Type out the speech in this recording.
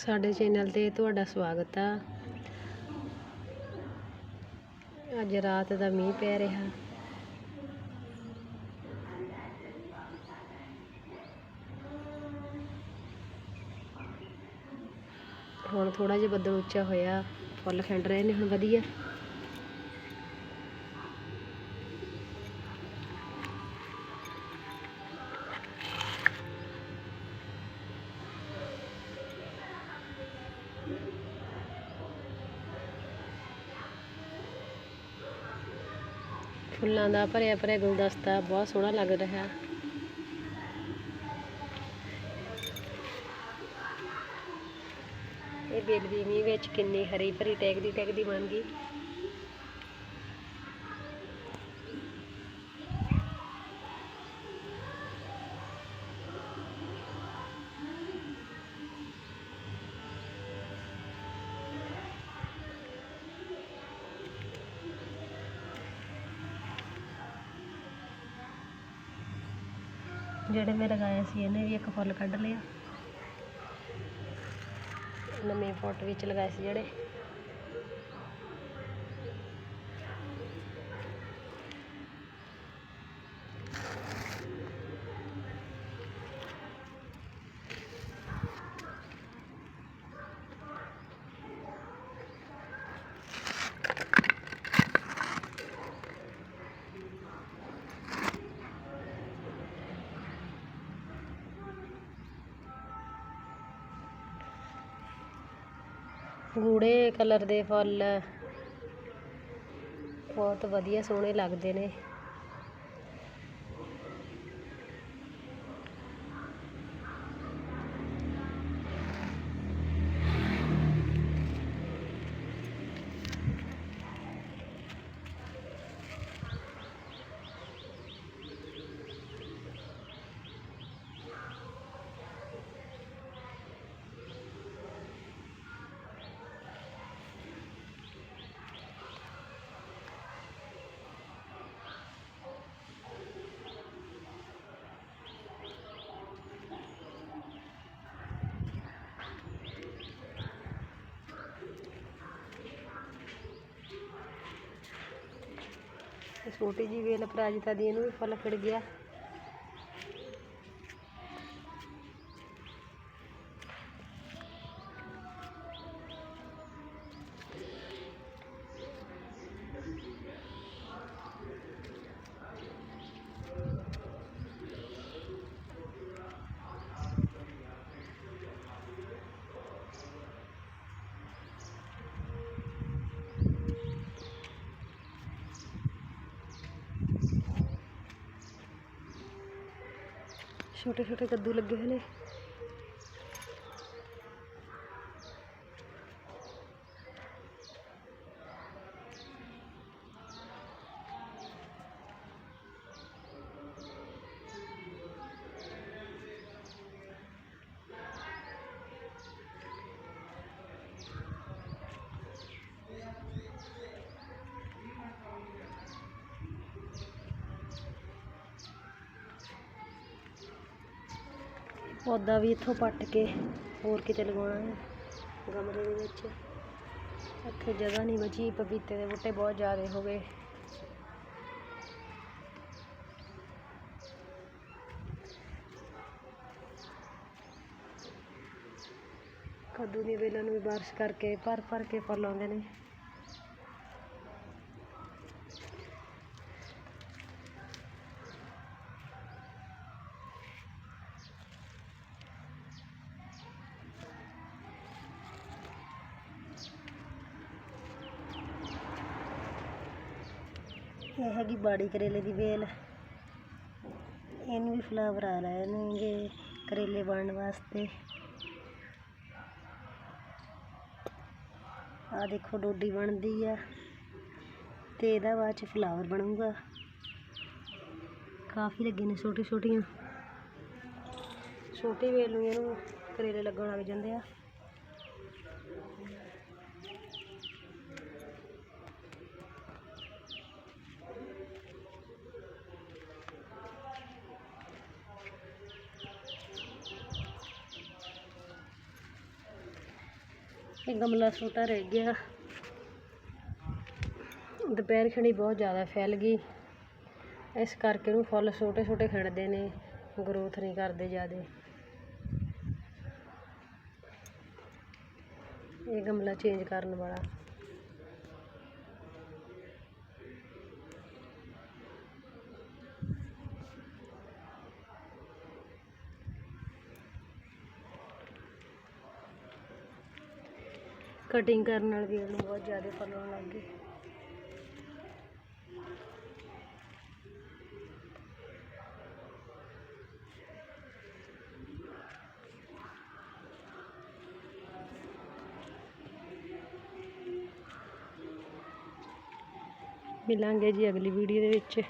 ਸਾਡੇ ਚੈਨਲ ਤੇ ਤੁਹਾਡਾ ਸਵਾਗਤ ਆ। ਅੱਜ ਰਾਤ ਦਾ ਮੀਂਹ ਪੈ ਰਿਹਾ। ਹੁਣ ਥੋੜਾ ਜਿਹਾ ਬੱਦਲ ਉੱਚਾ ਹੋਇਆ। ਫੁੱਲ ਖਿੰਡ ਰਹੇ ਨੇ, ਹੁਣ ਵਧੀਆ। ਫੁੱਲਾਂ ਦਾ, ਭਰਿਆ ਭਰਿਆ ਗੁਲਦਸਤਾ, ਬਹੁਤ ਸੋਹਣਾ ਲੱਗ ਰਿਹਾ। ਇਹ ਬੇਲ ਵੀ ਮੀਂਹ ਵਿੱਚ ਕਿੰਨੀ ਹਰੀ ਭਰੀ ਟੈਗਦੀ ਟੈਗਦੀ ਬਣ ਗਈ। ਜਿਹੜੇ ਮੈਂ ਲਗਾਇਆ ਸੀ, ਇਹਨੇ ਵੀ ਇੱਕ ਫੁੱਲ ਕੱਢ ਲਿਆ। ਨਵੇਂ ਪੋਟ ਵਿੱਚ ਲਗਾਏ ਸੀ ਜਿਹੜੇ। ਗੂੜੇ ਕਲਰ ਦੇ ਫੁੱਲ। ਬਹੁਤ ਵਧੀਆ ਸੋਹਣੇ ਲੱਗਦੇ ਨੇ। ਛੋਟੀ ਜੀ ਵੇਲ ਅਪਰਾਜਿਤਾ ਦੀ ਇਹਨੂੰ ਵੀ ਫੁੱਲ ਖਿੜ ਗਿਆ। ਛੋਟੇ ਛੋਟੇ ਕੱਦੂ ਲੱਗੇ ਹੋਏ ਨੇ। ਪੌਦਾ ਵੀ ਇੱਥੋਂ ਪੱਟ ਕੇ ਹੋਰ ਕਿਤੇ ਲਗਾਉਣਾ ਹੈ। ਗਮਲੇ ਦੇ ਵਿੱਚ। ਇੱਥੇ ਜਗ੍ਹਾ ਨਹੀਂ ਬਚੀ ਪਪੀਤੇ ਦੇ ਬੂਟੇ ਬਹੁਤ ਜ਼ਿਆਦਾ ਹੋ ਗਏ। ਕੱਦੂ ਦੀਆਂ ਵੇਲਾਂ ਨੂੰ ਵੀ ਬਾਰਿਸ਼ ਕਰਕੇ ਭਰ ਭਰ ਕੇ ਫੁੱਲ ਆਉਂਦੇ ਨੇ। ਇਹ ਹੈਗੀ ਬਾੜੀ ਕਰੇਲੇ ਦੀ ਵੇਲ। ਇਹਨੂੰ ਵੀ ਫਲਾਵਰ ਆ ਰਹੇ ਨੇਗੇ ਕਰੇਲੇ ਬਣਨ ਵਾਸਤੇ। ਆ ਦੇਖੋ ਡੋਡੀ ਬਣਦੀ ਆ ਤੇ ਇਹਦਾ ਬਾਅਦ ਚ ਫਲਾਵਰ ਬਣੂਗਾ। ਕਾਫੀ ਲੱਗੇ ਨੇ ਛੋਟੇ ਛੋਟੀਆਂ ਛੋਟੀ ਵੇਲ ਨੂੰ ਇਹਨੂੰ ਕਰੇਲੇ ਲੱਗਣ ਲੱਗ ਜਾਂਦੇ ਆ। ਇਹ ਗਮਲਾ ਛੋਟਾ ਰਹਿ ਗਿਆ। ਦੁਪਹਿਰ ਖਣੀ ਬਹੁਤ ਜ਼ਿਆਦਾ ਫੈਲ ਗਈ। ਇਸ ਕਰਕੇ ਉਹਨੂੰ ਫੁੱਲ ਛੋਟੇ ਛੋਟੇ ਖਿੜਦੇ ਨੇ ਗਰੋਥ ਨਹੀਂ ਕਰਦੇ ਜ਼ਿਆਦੇ। ਇਹ ਗਮਲਾ ਚੇਂਜ ਕਰਨ ਵਾਲਾ। ਕਟਿੰਗ ਕਰਨ ਨਾਲ ਵੀ ਇਹਨੂੰ ਬਹੁਤ ਜ਼ਿਆਦਾ ਫਲਣ ਲੱਗ ਗਏ ਮਿਲਾਂਗੇ ਜੀ ਅਗਲੀ ਵੀਡੀਓ ਦੇ ਵਿੱਚ।